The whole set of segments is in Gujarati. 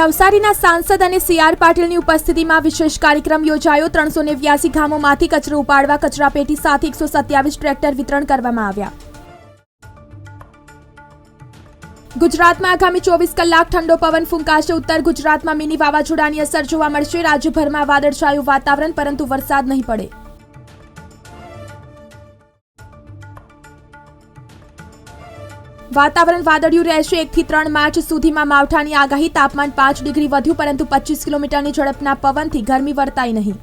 નવસારીના સાંસદ અને સીઆર પાટીલની ઉપસ્થિતિમાં વિશેષ કાર્યક્રમ યોજાયો. ત્રણસો નેવ્યાસી ગામોમાંથી કચરો ઉપાડવા કચરાપેટી સાથે એકસો સત્યાવીસ ટ્રેક્ટર વિતરણ કરવામાં આવ્યા. ગુજરાતમાં આગામી ચોવીસ કલાક ઠંડો પવન ફૂંકાશે. ઉત્તર ગુજરાતમાં મિની વાવાઝોડાની અસર જોવા મળશે. રાજ્યભરમાં વાદળછાયું વાતાવરણ, પરંતુ વરસાદ નહીં પડે. વાતાવરણ વાદળિયું રહેશે. એકથી ત્રણ માર્ચ સુધીમાં માવઠાની આગાહી તાપમાન પાંચ ડિગ્રી વધ્યું, પરંતુ પચીસ કિલોમીટરની ઝડપના પવનથી ગરમી વર્તાઈ નહીં.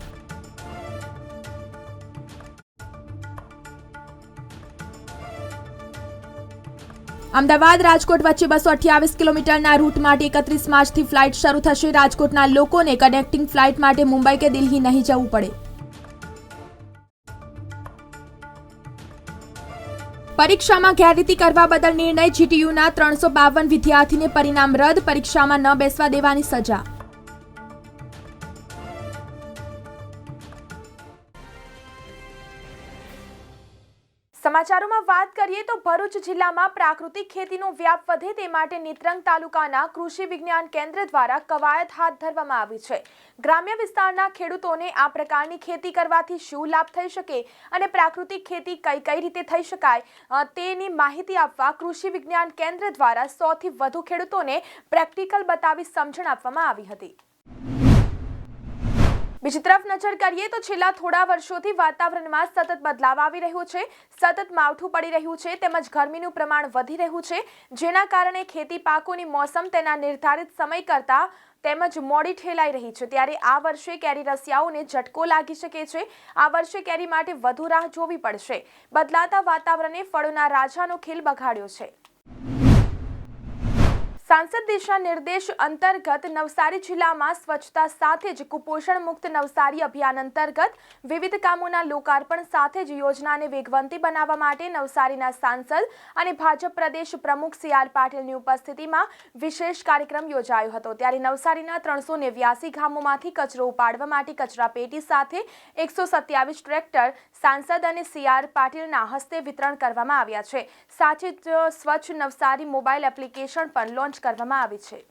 અમદાવાદ, રાજકોટ વચ્ચે બસો અઠ્યાવીસ કિલોમીટરના રૂટ માટે એકત્રીસ માર્ચથી ફ્લાઇટ શરૂ થશે. રાજકોટના લોકોને કનેક્ટિંગ ફ્લાઇટ માટે મુંબઈ કે દિલ્હી નહીં જવું પડે. પરીક્ષામાં ગેરરીતિ કરવા બદલ નિર્ણય જીટીયુના ત્રણસો બાવન વિદ્યાર્થીને પરિણામ રદ, પરીક્ષામાં ન બેસવા દેવાની સજા. સમાચારોમાં વાત કરીએ તો ભરૂચ જિલ્લામાં પ્રાકૃતિક ખેતીનો વ્યાપ વધે તે માટે નેત્રંગ તાલુકાના કૃષિ વિજ્ઞાન કેન્દ્ર દ્વારા કવાયત હાથ ધરવામાં આવી છે. ગ્રામ્ય વિસ્તારના ખેડૂતોને આ પ્રકારની ખેતી કરવાથી શું લાભ થઈ શકે અને પ્રાકૃતિક ખેતી કઈ કઈ રીતે થઈ શકાય તેની માહિતી આપવા કૃષિ વિજ્ઞાન કેન્દ્ર દ્વારા સોથી વધુ ખેડૂતોને પ્રેક્ટિકલ બતાવી સમજણ આપવામાં આવી હતી. બીજી તરફ નજર કરીએ તો છેલ્લા થોડા વર્ષોથી વાતાવરણમાં સતત બદલાવ આવી રહ્યો છે. સતત માવઠું પડી રહ્યું છે તેમજ ગરમીનું પ્રમાણ વધી રહ્યું છે. જેના કારણે ખેતી પાકોની મોસમ તેના નિર્ધારિત સમય કરતા તેમજ મોડી ઠેલાઈ રહી છે. ત્યારે આ વર્ષે કેરી રસિયાઓને ઝટકો લાગી શકે છે. આ વર્ષે કેરી માટે વધુ રાહ જોવી પડશે. બદલાતા વાતાવરણે ફળોના રાજાનો ખેલ બગાડ્યો છે. સાંસદ દિશા નિર્દેશ અંતર્ગત નવસારી જિલ્લામાં સ્વચ્છતા સાથે જ કુપોષણ મુક્ત નવસારી અભિયાન અંતર્ગત વિવિધ કામોના લોકાર્પણ સાથે જ યોજનાને વેગવંતી બનાવવા માટે નવસારીના સાંસદ અને ભાજપ પ્રદેશ પ્રમુખ સી આર પાટીલની ઉપસ્થિતિમાં વિશેષ કાર્યક્રમ યોજાયો હતો. ત્યારે નવસારીના ત્રણસો નેવ્યાસી ગામોમાંથી કચરો ઉપાડવા માટે કચરાપેટી સાથે એકસો સત્યાવીસ ટ્રેક્ટર સાંસદ અને સી આર પાટીલના હસ્તે વિતરણ કરવામાં આવ્યા છે. સાથે જ સ્વચ્છ નવસારી મોબાઈલ એપ્લિકેશન પણ લોન્ચ કરવામાં આવી છે.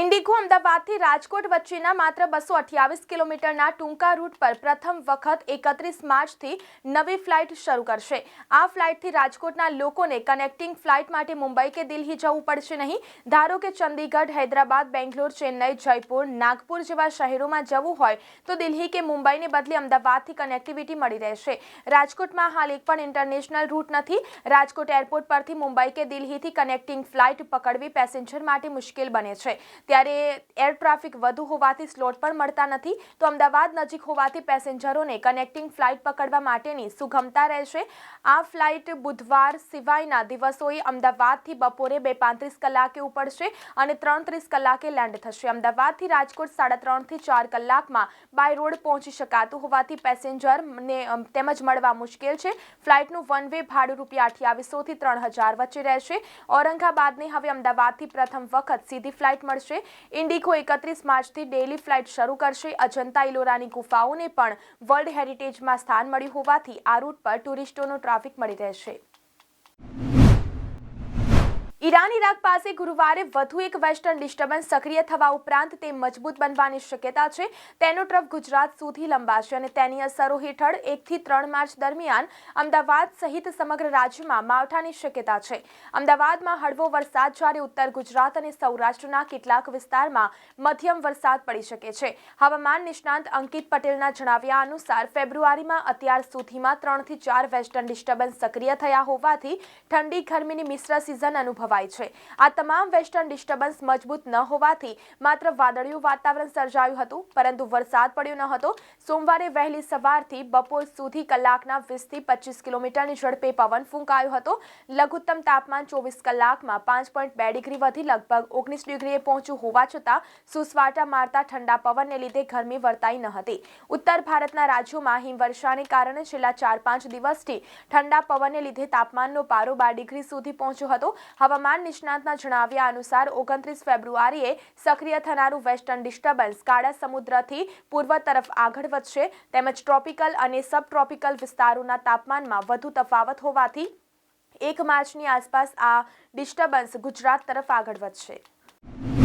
ઇન્ડિગો અમદાવાદથી રાજકોટ વચ્ચેના માત્ર બસો અઠ્યાવીસ કિલોમીટરના ટૂંકા રૂટ પર પ્રથમ વખત એકત્રીસ માર્ચથી નવી ફ્લાઇટ શરૂ કરશે. આ ફ્લાઇટથી રાજકોટના લોકોને કનેક્ટિંગ ફ્લાઇટ માટે મુંબઈ કે દિલ્હી જવું પડશે નહીં. ધારો કે ચંદીગઢ, હૈદરાબાદ, બેંગ્લોર, ચેન્નઈ, જયપુર, નાગપુર જેવા શહેરોમાં જવું હોય તો દિલ્હી કે મુંબઈને બદલે અમદાવાદથી કનેક્ટિવિટી મળી રહેશે. રાજકોટમાં હાલ એક પણ ઇન્ટરનેશનલ રૂટ નથી. રાજકોટ એરપોર્ટ પરથી મુંબઈ કે દિલ્હીથી કનેક્ટિંગ ફ્લાઇટ પકડવી પેસેન્જર માટે મુશ્કેલ બને છે. ત્યારે એર ટ્રાફિક વધુ હોવાથી સ્લોટ પણ મળતા નથી. તો અમદાવાદ નજીક હોવાથી પેસેન્જરોને કનેક્ટિંગ ફ્લાઇટ પકડવા માટેની સુગમતા રહેશે. આ ફ્લાઇટ બુધવાર સિવાયના દિવસોએ અમદાવાદથી બપોરે બે પાંત્રીસ કલાકે ઉપડશે અને ત્રણ ત્રીસ કલાકે લેન્ડ થશે. અમદાવાદથી રાજકોટ સાડા ત્રણથી ચાર કલાકમાં બાય રોડ પહોંચી શકાતું હોવાથી પેસેન્જરને તેમજ મળવા મુશ્કેલ છે. ફ્લાઇટનું વન વે ભાડું રૂપિયા અઠ્યાવીસોથી ત્રણ હજાર વચ્ચે રહેશે. ઔરંગાબાદને હવે અમદાવાદથી પ્રથમ વખત સીધી ફ્લાઇટ મળશે. ઇન્ડિગો એકત્રીસ માર્ચથી ડેઇલી ફ્લાઇટ શરૂ કરશે. અજંતા ઇલોરાની ગુફાઓને પણ વર્લ્ડ હેરિટેજમાં સ્થાન મળ્યું હોવાથી આ રૂટ પર ટુરિસ્ટોનો ટ્રાફિક મળી રહેશે. ઈરાન ઇરાક પાસે ગુરુવારે વધુ એક વેસ્ટર્ન ડિસ્ટર્બન્સ સક્રિય થવા ઉપરાંત તે મજબૂત બનવાની શક્યતા છે. તેનો ટ્રફ ગુજરાત સુધી લંબાશે અને તેની અસરો હેઠળ એકથી ત્રણ માર્ચ દરમિયાન અમદાવાદ સહિત સમગ્ર રાજ્યમાં માવઠાની શક્યતા છે. અમદાવાદમાં હળવો વરસાદ, જ્યારે ઉત્તર ગુજરાત અને સૌરાષ્ટ્રના કેટલાક વિસ્તારમાં મધ્યમ વરસાદ પડી શકે છે. હવામાન નિષ્ણાંત અંકિત પટેલના જણાવ્યા અનુસાર, ફેબ્રુઆરીમાં અત્યાર સુધીમાં ત્રણથી ચાર વેસ્ટર્ન ડિસ્ટર્બન્સ સક્રિય થયા હોવાથી ઠંડી, ગરમીની મિશ્ર સિઝન અનુભવાય અનુભવાય છે. આ તમામ વેસ્ટર્ન ડિસ્ટર્બન્સ મજબૂત ન હોવાથી માત્ર વાદળિયું વાતાવરણ સર્જાયું હતું, પરંતુ વરસાદ પડ્યો ન હતો. સોમવારે વહેલી સવારથી બપોર સુધી કલાકના વીસથી પચીસ કિલોમીટરની ઝડપે પવન ફૂંકાયો હતો. લઘુત્તમ તાપમાન ચોવીસ કલાકમાં પાંચ પોઈન્ટ બે ડિગ્રી વધી લગભગ ઓગણીસ ડિગ્રીએ પહોંચ્યું હોવા છતાં સુસવાટા મારતા ઠંડા પવનને લીધે ગરમી વર્તાઈ ન હતી. ઉત્તર ભારતના રાજ્યોમાં હિમવર્ષાને કારણે છેલ્લા ચાર પાંચ દિવસથી ઠંડા પવનને લીધે તાપમાનનો પારો બાર ડિગ્રી સુધી પહોંચ્યો હતો. હવામાન નિષ્ણાતના જણાવ્યા અનુસાર ઓગણત્રીસ ફેબ્રુઆરીએ સક્રિય થનારું વેસ્ટર્ન ડિસ્ટર્બન્સ કાળા સમુદ્રથી પૂર્વ તરફ આગળ વધશે તેમજ ટ્રોપિકલ અને સબટ્રોપિકલ વિસ્તારોના તાપમાનમાં વધુ તફાવત હોવાથી એક માર્ચની આસપાસ આ ડિસ્ટર્બન્સ ગુજરાત તરફ આગળ વધશે.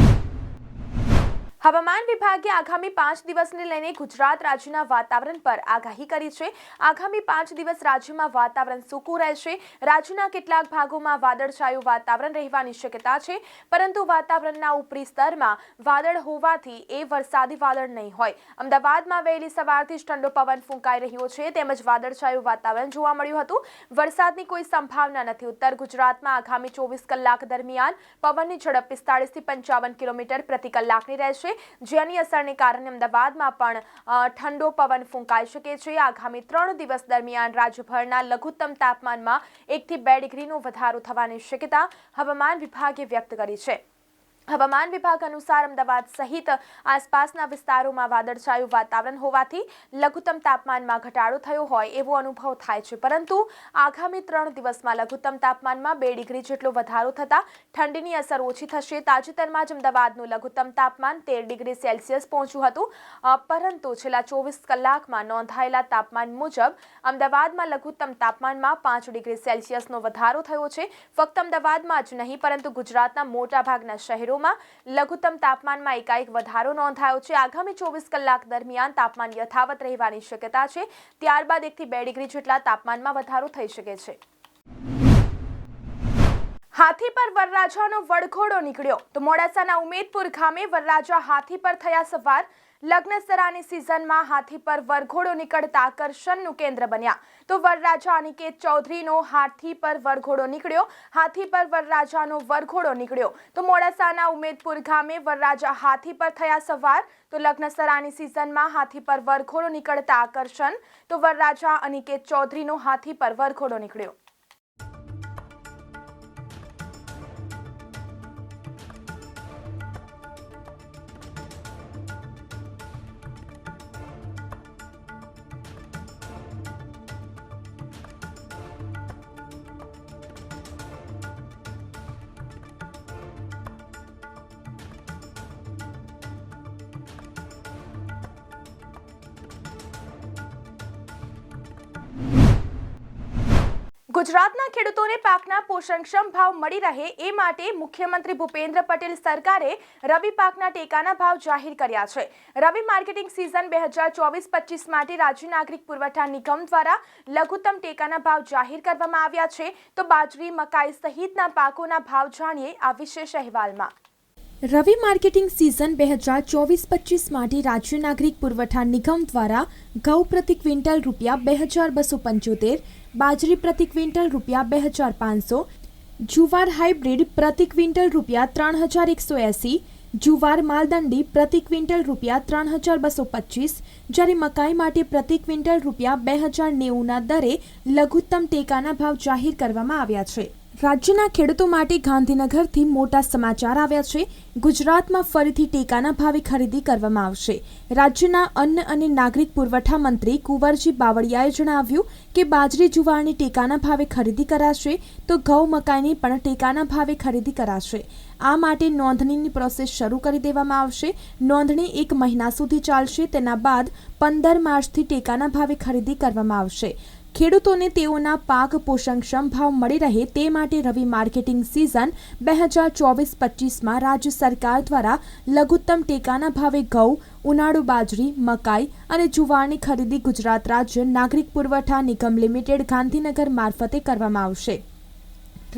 હવામાન વિભાગે આગામી પાંચ દિવસને લઈને ગુજરાત રાજ્યના વાતાવરણ પર આગાહી કરી છે. આગામી પાંચ દિવસ રાજ્યમાં વાતાવરણ સૂકું રહેશે. રાજ્યના કેટલાક ભાગોમાં વાદળછાયું વાતાવરણ રહેવાની શક્યતા છે. પરંતુ વાતાવરણના ઉપરી સ્તરમાં વાદળ હોવાથી એ વરસાદી વાદળ નહીં હોય. અમદાવાદમાં વહેલી સવારથી જ ઠંડો પવન ફૂંકાઈ રહ્યો છે. તેમજ વાદળછાયું વાતાવરણ જોવા મળ્યું હતું. વરસાદની કોઈ સંભાવના નથી. ઉત્તર ગુજરાતમાં આગામી ચોવીસ કલાક દરમિયાન પવનની ઝડપ પિસ્તાળીસથી પંચાવન કિલોમીટર પ્રતિ કલાકની રહેશે. જેની અસરને કારણે અમદાવાદમાં પણ ઠંડો પવન ફૂંકાઈ શકે છે. આગામી ત્રણ દિવસ દરમિયાન રાજ્યભરના લઘુત્તમ તાપમાનમાં એકથી બે ડિગ્રીનો વધારો થવાની શક્યતા હવામાન વિભાગે વ્યક્ત કરી છે. હવામાન વિભાગ અનુસાર અમદાવાદ સહિત આસપાસના વિસ્તારોમાં વાદળછાયું વાતાવરણ હોવાથી લઘુત્તમ તાપમાનમાં ઘટાડો થયો હોય એવો અનુભવ થાય છે. પરંતુ આગામી ત્રણ દિવસમાં લઘુત્તમ તાપમાનમાં બે ડિગ્રી જેટલો વધારો થતાં ઠંડીની અસર ઓછી થશે. તાજેતરમાં જ અમદાવાદનું લઘુત્તમ તાપમાન તેર ડિગ્રી સેલ્સિયસ પહોંચ્યું હતું. પરંતુ છેલ્લા ચોવીસ કલાકમાં નોંધાયેલા તાપમાન મુજબ અમદાવાદમાં લઘુત્તમ તાપમાનમાં પાંચ ડિગ્રી સેલ્સિયસનો વધારો થયો છે. ફક્ત અમદાવાદમાં જ નહીં, પરંતુ ગુજરાતના મોટાભાગના શહેરોમાં લઘુત્તમ તાપમાનમાં એકાએક વધારો નોંધાયો છે. આગામી ચોવીસ કલાક દરમિયાન તાપમાન યથાવત રહેવાની શક્યતા છે. ત્યારબાદ એકથી બે ડિગ્રી જેટલા તાપમાનમાં વધારો થઈ શકે છે. હાથી પર વરરાજાનો વડઘોડો નીકળ્યો. તો મોડાસાના ઉમેદપુર ગામે વરરાજા હાથી પર થયા સવાર લગ્નસરાની સિઝનમાં હાથી પર વરઘોડો નીકળતા આકર્ષણનું કેન્દ્ર બન્યા. તો વરરાજા અનિકેત ચૌધરીનો હાથી પર વરઘોડો નીકળ્યો. હાથી પર વરરાજાનો વરઘોડો નીકળ્યો. તો મોડાસાના ઉમેદપુર ગામે વરરાજા હાથી પર થયા સવાર. તો લગ્નસરાની સિઝનમાં હાથી પર વરઘોડો નીકળતા આકર્ષણ. તો વરરાજા અનિકેત ચૌધરીનો હાથી પર વરઘોડો નીકળ્યો. ગુજરાતના ખેડૂતોને પાકના પોષણક્ષમ ભાવ મળી રહે એ માટે મુખ્યમંત્રી ભૂપેન્દ્ર પટેલ સરકારે રવિ પાકના ટેકાના ભાવ જાહેર કર્યા છે. રવિ માર્કેટિંગ સિઝન બે હજાર ચોવીસ પચીસ માટે રાજ્ય નાગરિક પુરવઠા નિગમ દ્વારા લઘુત્તમ ટેકાના ભાવ જાહેર કરવામાં આવ્યા છે. તો બાજરી, મકાઈ સહિતના પાકોના ભાવ જાણીએ આ વિશેષ અહેવાલમાં. રવિ માર્કેટિંગ સિઝન બે હજાર ચોવીસ પચીસ માટે રાજ્ય નાગરિક પુરવઠા નિગમ દ્વારા ઘઉં પ્રતિ ક્વિન્ટલ રૂપિયા બે હજાર બસો પંચોતેર બાજરી પ્રતિ ક્વિન્ટલ રૂપિયા બે હજાર પાંચસો, જુવાર હાઇબ્રિડ પ્રતિ ક્વિન્ટલ રૂપિયા ત્રણ હજાર એકસો એંસી, જુવાર માલદંડી પ્રતિ ક્વિન્ટલ રૂપિયા ત્રણ હજાર બસો પચીસ, જ્યારે મકાઈ માટે પ્રતિ ક્વિન્ટલ રૂપિયા બે હજાર નેવુંના દરે લઘુત્તમ ટેકાના ભાવ જાહેર કરવામાં આવ્યા છે. રાજ્યના ખેડૂતો માટે ગાંધીનગરથી મોટા સમાચાર આવ્યા છે. ગુજરાતમાં ફરીથી ટેકાના ભાવે ખરીદી કરવામાં આવશે. રાજ્યના અન્ન અને નાગરિક પુરવઠા મંત્રી કુંવરજી બાવળિયાએ જણાવ્યું કે બાજરી જુવારની ટેકાના ભાવે ખરીદી કરાશે તો ઘઉં મકાઈની પણ ટેકાના ભાવે ખરીદી કરાશે. આ માટે નોંધણીની પ્રોસેસ શરૂ કરી દેવામાં આવશે. નોંધણી એક મહિના સુધી ચાલશે. તેના બાદ પંદર માર્ચથી ટેકાના ભાવે ખરીદી કરવામાં આવશે. ખેડૂતોને તેઓના પાક પોષણક્ષમ ભાવ મળી રહે તે માટે રવિ માર્કેટિંગ સિઝન બે હજાર ચોવીસ પચીસમાં રાજ્ય સરકાર દ્વારા લઘુત્તમ ટેકાના ભાવે ઘઉં, ઉનાળુ બાજરી, મકાઈ અને જુવારની ખરીદી ગુજરાત રાજ્ય નાગરિક પુરવઠા નિગમ લિમિટેડ ગાંધીનગર મારફતે કરવામાં આવશે.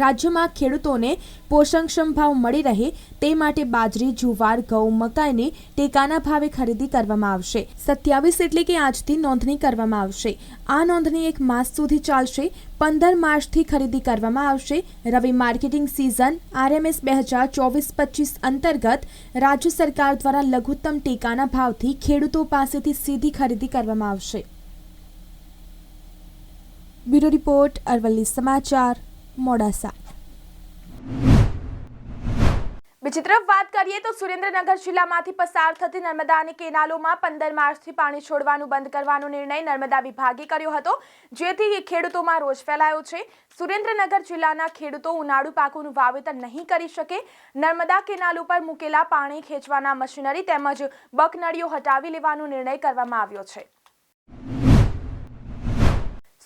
રાજ્યમાં ખેડૂતોને પોષણક્ષમ ભાવ મળી રહે તે માટે બાજરી, જુવાર, ઘઉં, મકાઈની ટેકાના ભાવે ખરીદી કરવામાં આવશે. સત્યાવીસ એટલે કે આજથી નોંધણી કરવામાં આવશે. આ નોંધણી એક માસ સુધી ચાલશે. પંદર માર્ચથી ખરીદી કરવામાં આવશે. રવિ માર્કેટિંગ સિઝન આરએમએસ બે હજાર ચોવીસ પચીસ અંતર્ગત રાજ્ય સરકાર દ્વારા લઘુત્તમ ટેકાના ભાવથી ખેડૂતો પાસેથી સીધી ખરીદી કરવામાં આવશે. બ્યુરો રિપોર્ટ અરવલ્લી સમાચાર. મોડાસા. બીજી તરફ વાત કરીએ તો સુરેન્દ્રનગર જિલ્લામાંથી પસાર થતી નર્મદાની કેનાલોમાં પંદર માર્ચથી પાણી છોડવાનું બંધ કરવાનો નિર્ણય નર્મદા વિભાગે કર્યો હતો, જેથી ખેડૂતોમાં રોષ ફેલાયો છે. સુરેન્દ્રનગર જિલ્લાના ખેડૂતો ઉનાળુ પાકોનું વાવેતર નહીં કરી શકે. નર્મદા કેનાલ ઉપર મૂકેલા પાણી ખેંચવાના મશીનરી તેમજ બકનળીઓ હટાવી લેવાનો નિર્ણય કરવામાં આવ્યો છે.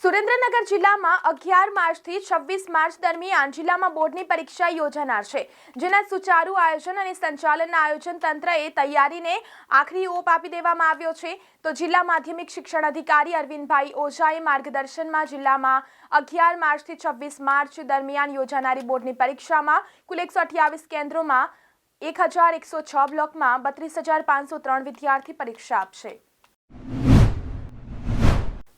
સુરેન્દ્રનગર જિલ્લામાં અગિયાર માર્ચથી છવ્વીસ માર્ચ દરમિયાન જિલ્લામાં બોર્ડની પરીક્ષા યોજાનાર છે, જેના સુચારુ આયોજન અને સંચાલનના આયોજન તંત્રએ તૈયારીને આખરી ઓપ આપી દેવામાં આવ્યો છે. તો જિલ્લા માધ્યમિક શિક્ષણ અધિકારી અરવિંદભાઈ ઓઝાએ માર્ગદર્શનમાં જિલ્લામાં અગિયાર માર્ચથી છવ્વીસ માર્ચ દરમિયાન યોજાનારી બોર્ડની પરીક્ષામાં કુલ એકસો અઠ્યાવીસ કેન્દ્રોમાં એક હજાર એકસો છ બ્લોકમાં બત્રીસ હજાર પાંચસો ત્રણ વિદ્યાર્થી પરીક્ષા આપશે.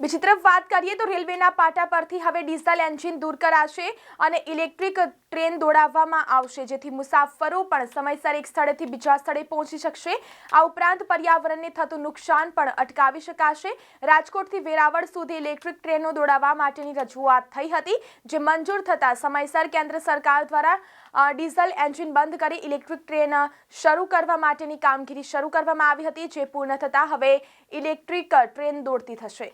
બીજી તરફ વાત કરીએ તો રેલવેના પાટા પરથી હવે ડીઝલ એન્જિન દૂર કરાશે અને ઇલેક્ટ્રિક ટ્રેન દોડાવવામાં આવશે, જેથી મુસાફરો પણ સમયસર એક સ્થળેથી બીજા સ્થળે પહોંચી શકશે. આ ઉપરાંત પર્યાવરણને થતું નુકસાન પણ અટકાવી શકાશે. રાજકોટથી વેરાવળ સુધી ઇલેક્ટ્રિક ટ્રેનો દોડાવવા માટેની રજૂઆત થઈ હતી, જે મંજૂર થતાં સમયસર કેન્દ્ર સરકાર દ્વારા ડીઝલ એન્જિન બંધ કરી ઇલેક્ટ્રિક ટ્રેન શરૂ કરવા માટેની કામગીરી શરૂ કરવામાં આવી હતી, જે પૂર્ણ થતાં હવે ઇલેક્ટ્રિક ટ્રેન દોડતી થશે.